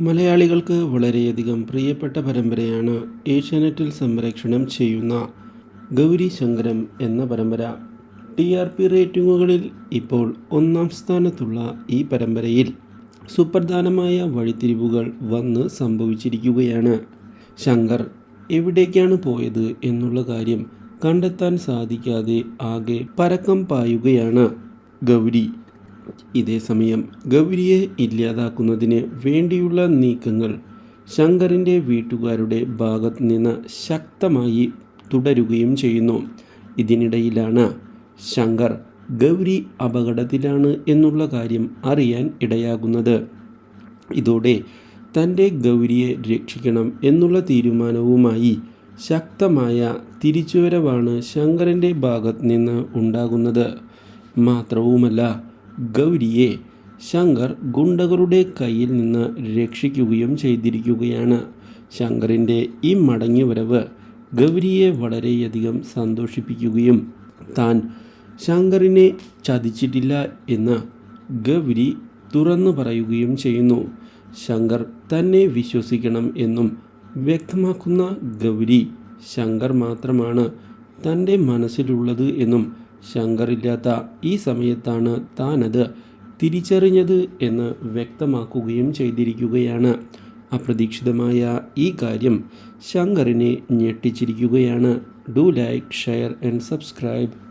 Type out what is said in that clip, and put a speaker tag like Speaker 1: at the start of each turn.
Speaker 1: മലയാളികൾക്ക് വളരെയധികം പ്രിയപ്പെട്ട പരമ്പരയാണ് ഏഷ്യാനെറ്റിൽ സംപ്രേക്ഷണം ചെയ്യുന്ന ഗൗരി ശങ്കരം എന്ന പരമ്പര. ടി ആർ പി റേറ്റിംഗുകളിൽ ഇപ്പോൾ ഒന്നാം സ്ഥാനത്തുള്ള ഈ പരമ്പരയിൽ സുപ്രധാനമായ വഴിത്തിരിവുകൾ വന്ന് സംഭവിച്ചിരിക്കുകയാണ്. ശങ്കർ എവിടേക്കാണ് പോയത് എന്നുള്ള കാര്യം കണ്ടെത്താൻ സാധിക്കാതെ ആകെ പരക്കം പായുകയാണ് ഗൗരി. ഇതേസമയം ഗൗരിയെ ഇല്ലാതാക്കുന്നതിന് വേണ്ടിയുള്ള നീക്കങ്ങൾ ശങ്കറിന്റെ വീട്ടുകാരുടെ ഭാഗത്തു നിന്ന് ശക്തമായി തുടരുകയും ചെയ്യുന്നു. ഇതിനിടയിലാണ് ശങ്കർ ഗൗരി അപകടത്തിലാണ് എന്നുള്ള കാര്യം അറിയാൻ ഇടയാകുന്നത്. ഇതോടെ തന്റെ ഗൗരിയെ രക്ഷിക്കണം എന്നുള്ള തീരുമാനവുമായി ശക്തമായ തിരിച്ചുവരവാണ് ശങ്കറിന്റെ ഭാഗത്ത് നിന്ന് ഉണ്ടാകുന്നത്. മാത്രവുമല്ല ഗൗരിയെ ശങ്കർ ഗുണ്ടകളുടെ കയ്യിൽ നിന്ന് രക്ഷിക്കുകയും ചെയ്തിരിക്കുകയാണ്. ശങ്കറിന്റെ ഈ മടങ്ങി വരവ് ഗൗരിയെ വളരെയധികം സന്തോഷിപ്പിക്കുകയും താൻ ശങ്കറിനെ ചതിച്ചിട്ടില്ല എന്ന് ഗൗരി തുറന്നു പറയുകയും ചെയ്യുന്നു. ശങ്കർ തന്നെ വിശ്വസിക്കണം എന്നും വ്യക്തമാക്കുന്ന ഗൗരി ശങ്കർ മാത്രമാണ് തന്റെ മനസ്സിലുള്ളത് എന്നും ശങ്കറില്ലാത്ത ഈ സമയത്താണ് താനത് തിരിച്ചറിഞ്ഞത് എന്ന് വ്യക്തമാക്കുകയും ചെയ്തിരിക്കുകയാണ്. അപ്രതീക്ഷിതമായ ഈ കാര്യം ശങ്കറിനെ ഞെട്ടിച്ചിരിക്കുകയാണ്. Do like share and subscribe.